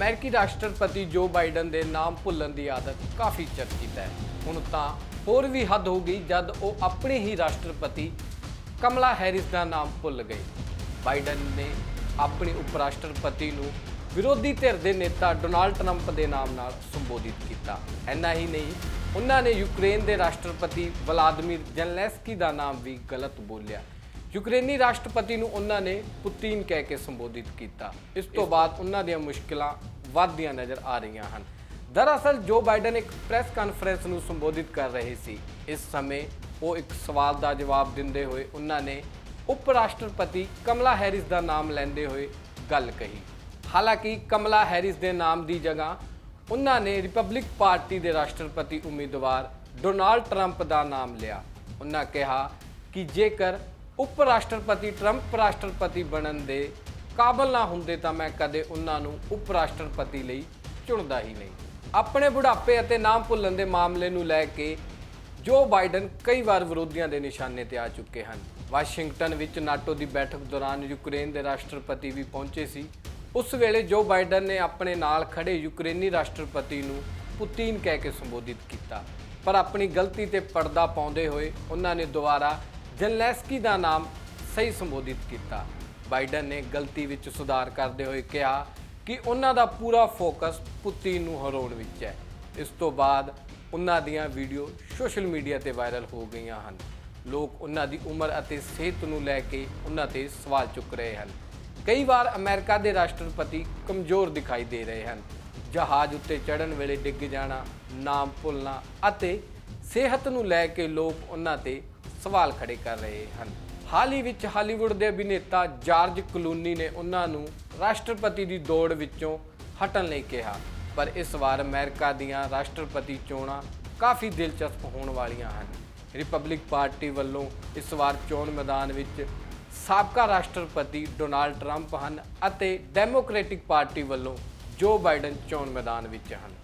ਅਮਰੀਕੀ ਰਾਸ਼ਟਰਪਤੀ ਜੋ ਬਾਈਡਨ ਦੇ ਨਾਮ ਭੁੱਲਣ ਦੀ ਆਦਤ ਕਾਫੀ ਚਰਚਿਤ ਹੈ। ਹੁਣ ਤਾਂ ਹੋਰ ਵੀ ਹੱਦ ਹੋ ਗਈ ਜਦ ਉਹ ਆਪਣੇ ਹੀ ਰਾਸ਼ਟਰਪਤੀ ਕਮਲਾ ਹੈਰਿਸ ਦਾ ਨਾਮ ਭੁੱਲ ਗਏ। ਬਾਈਡਨ ਨੇ ਆਪਣੇ ਉਪ ਰਾਸ਼ਟਰਪਤੀ ਨੂੰ ਵਿਰੋਧੀ ਧਿਰ ਦੇ ਨੇਤਾ ਡੋਨਾਲਡ ਟਰੰਪ ਦੇ ਨਾਮ ਨਾਲ ਸੰਬੋਧਿਤ ਕੀਤਾ। ਇੰਨਾ ਹੀ ਨਹੀਂ, ਉਹਨਾਂ ਨੇ ਯੂਕਰੇਨ ਦੇ ਰਾਸ਼ਟਰਪਤੀ ਵਲਾਦੀਮੀਰ ਜ਼ੈਲੈਂਸਕੀ ਦਾ ਨਾਮ ਵੀ ਗਲਤ ਬੋਲਿਆ। ਯੂਕਰੇਨੀ ਰਾਸ਼ਟਰਪਤੀ ਨੂੰ ਉਹਨਾਂ ਨੇ ਪੁਤਿਨ ਕਹਿ ਕੇ ਸੰਬੋਧਿਤ ਕੀਤਾ। ਇਸ ਤੋਂ ਬਾਅਦ ਉਹਨਾਂ ਦੀਆਂ ਮੁਸ਼ਕਲਾਂ ਵੱਧਦੀਆਂ ਨਜ਼ਰ ਆ ਰਹੀਆਂ ਹਨ। ਦਰਅਸਲ ਜੋ ਬਾਈਡਨ ਇੱਕ ਪ੍ਰੈਸ ਕਾਨਫਰੰਸ ਨੂੰ ਸੰਬੋਧਿਤ ਕਰ ਰਹੇ ਸੀ ਇਸ ਸਮੇਂ ਉਹ ਇੱਕ ਸਵਾਲ ਦਾ ਜਵਾਬ ਦਿੰਦੇ ਹੋਏ ਉਹਨਾਂ ਨੇ ਉਪ ਰਾਸ਼ਟਰਪਤੀ ਕਮਲਾ ਹੈਰਿਸ ਦਾ ਨਾਮ ਲੈਂਦੇ ਹੋਏ ਗੱਲ ਕਹੀ। ਹਾਲਾਂਕਿ ਕਮਲਾ ਹੈਰਿਸ ਦੇ ਨਾਮ ਦੀ ਜਗ੍ਹਾ ਉਹਨਾਂ ਨੇ ਰਿਪਬਲਿਕ ਪਾਰਟੀ ਦੇ ਰਾਸ਼ਟਰਪਤੀ ਉਮੀਦਵਾਰ ਡੋਨਾਲਡ ਟਰੰਪ ਦਾ ਨਾਮ ਲਿਆ। ਉਹਨਾਂ ਕਿਹਾ ਕਿ ਜੇਕਰ ਉਪ ਰਾਸ਼ਟਰਪਤੀ ਟਰੰਪ ਰਾਸ਼ਟਰਪਤੀ ਬਣਨ ਦੇ ਕਾਬਲ ਨਾ ਹੁੰਦੇ ਤਾਂ ਮੈਂ ਕਦੇ ਉਹਨਾਂ ਨੂੰ ਉਪ ਰਾਸ਼ਟਰਪਤੀ ਲਈ ਚੁਣਦਾ ਹੀ ਨਹੀਂ। ਆਪਣੇ ਬੁਢਾਪੇ ਅਤੇ ਨਾਮ ਭੁੱਲਣ ਦੇ ਮਾਮਲੇ ਨੂੰ ਲੈ ਕੇ ਜੋ ਬਾਈਡਨ ਕਈ ਵਾਰ ਵਿਰੋਧੀਆਂ ਦੇ ਨਿਸ਼ਾਨੇ ਤੇ ਆ ਚੁੱਕੇ ਹਨ। ਵਾਸ਼ਿੰਗਟਨ ਵਿੱਚ ਨਾਟੋ ਦੀ ਬੈਠਕ ਦੌਰਾਨ ਯੂਕਰੇਨ ਦੇ ਰਾਸ਼ਟਰਪਤੀ ਵੀ ਪਹੁੰਚੇ ਸੀ। ਉਸ ਵੇਲੇ ਜੋ ਬਾਈਡਨ ਨੇ ਆਪਣੇ ਨਾਲ ਖੜੇ ਯੂਕਰੇਨੀ ਰਾਸ਼ਟਰਪਤੀ ਨੂੰ ਪੁਤਿਨ ਕਹਿ ਕੇ ਸੰਬੋਧਿਤ ਕੀਤਾ। ਪਰ ਆਪਣੀ ਗਲਤੀ ਤੇ ਪਰਦਾ ਪਾਉਂਦੇ ਹੋਏ ਉਹਨਾਂ ਨੇ ਦੁਬਾਰਾ ਜ਼ੈਲੈਂਸਕੀ ਦਾ ਨਾਮ ਸਹੀ ਸੰਬੋਧਿਤ ਕੀਤਾ। ਬਾਈਡਨ ਨੇ ਗਲਤੀ ਵਿੱਚ ਸੁਧਾਰ ਕਰਦੇ ਹੋਏ ਕਿਹਾ ਕਿ ਉਹਨਾਂ ਦਾ ਪੂਰਾ ਫੋਕਸ ਪੁਤਿਨ ਨੂੰ ਹਰਾਉਣ ਵਿੱਚ ਹੈ। ਇਸ ਤੋਂ ਬਾਅਦ ਉਹਨਾਂ ਦੀਆਂ ਵੀਡੀਓ ਸੋਸ਼ਲ ਮੀਡੀਆ ਤੇ ਵਾਇਰਲ ਹੋ ਗਈਆਂ ਹਨ। ਲੋਕ ਉਹਨਾਂ ਦੀ ਉਮਰ ਅਤੇ ਸਿਹਤ ਨੂੰ ਲੈ ਕੇ ਉਹਨਾਂ ਤੇ ਸਵਾਲ ਚੁੱਕ ਰਹੇ ਹਨ। ਕਈ ਵਾਰ ਅਮਰੀਕਾ ਦੇ ਰਾਸ਼ਟਰਪਤੀ ਕਮਜ਼ੋਰ ਦਿਖਾਈ ਦੇ ਰਹੇ ਹਨ। ਜਹਾਜ਼ ਉੱਤੇ ਚੜ੍ਹਨ ਵੇਲੇ ਡਿੱਗ ਜਾਣਾ, ਨਾਮ ਭੁੱਲਣਾ ਅਤੇ ਸਿਹਤ ਨੂੰ ਲੈ ਕੇ ਲੋਕ ਉਹਨਾਂ ਤੇ ਸਵਾਲ ਖੜੇ ਕਰ ਰਹੇ ਹਨ। ਹਾਲ ਹੀ ਵਿੱਚ ਹਾਲੀਵੁੱਡ ਦੇ ਅਭਿਨੇਤਾ ਜਾਰਜ ਕਲੂਨੀ ਨੇ ਉਹਨਾਂ ਨੂੰ ਰਾਸ਼ਟਰਪਤੀ ਦੀ ਦੌੜ ਵਿੱਚੋਂ ਹਟਣ ਲਈ ਕਿਹਾ। ਪਰ ਇਸ ਵਾਰ ਅਮਰੀਕਾ ਦੀਆਂ ਰਾਸ਼ਟਰਪਤੀ ਚੋਣਾਂ ਕਾਫੀ ਦਿਲਚਸਪ ਹੋਣ ਵਾਲੀਆਂ ਹਨ। ਰਿਪਬਲਿਕ ਪਾਰਟੀ ਵੱਲੋਂ ਇਸ ਵਾਰ ਚੋਣ ਮੈਦਾਨ ਵਿੱਚ ਸਾਬਕਾ ਰਾਸ਼ਟਰਪਤੀ ਡੋਨਾਲਡ ਟਰੰਪ ਹਨ ਅਤੇ ਡੈਮੋਕ੍ਰੈਟਿਕ ਪਾਰਟੀ ਵੱਲੋਂ ਜੋ ਬਾਈਡਨ ਚੋਣ ਮੈਦਾਨ ਵਿੱਚ ਹਨ।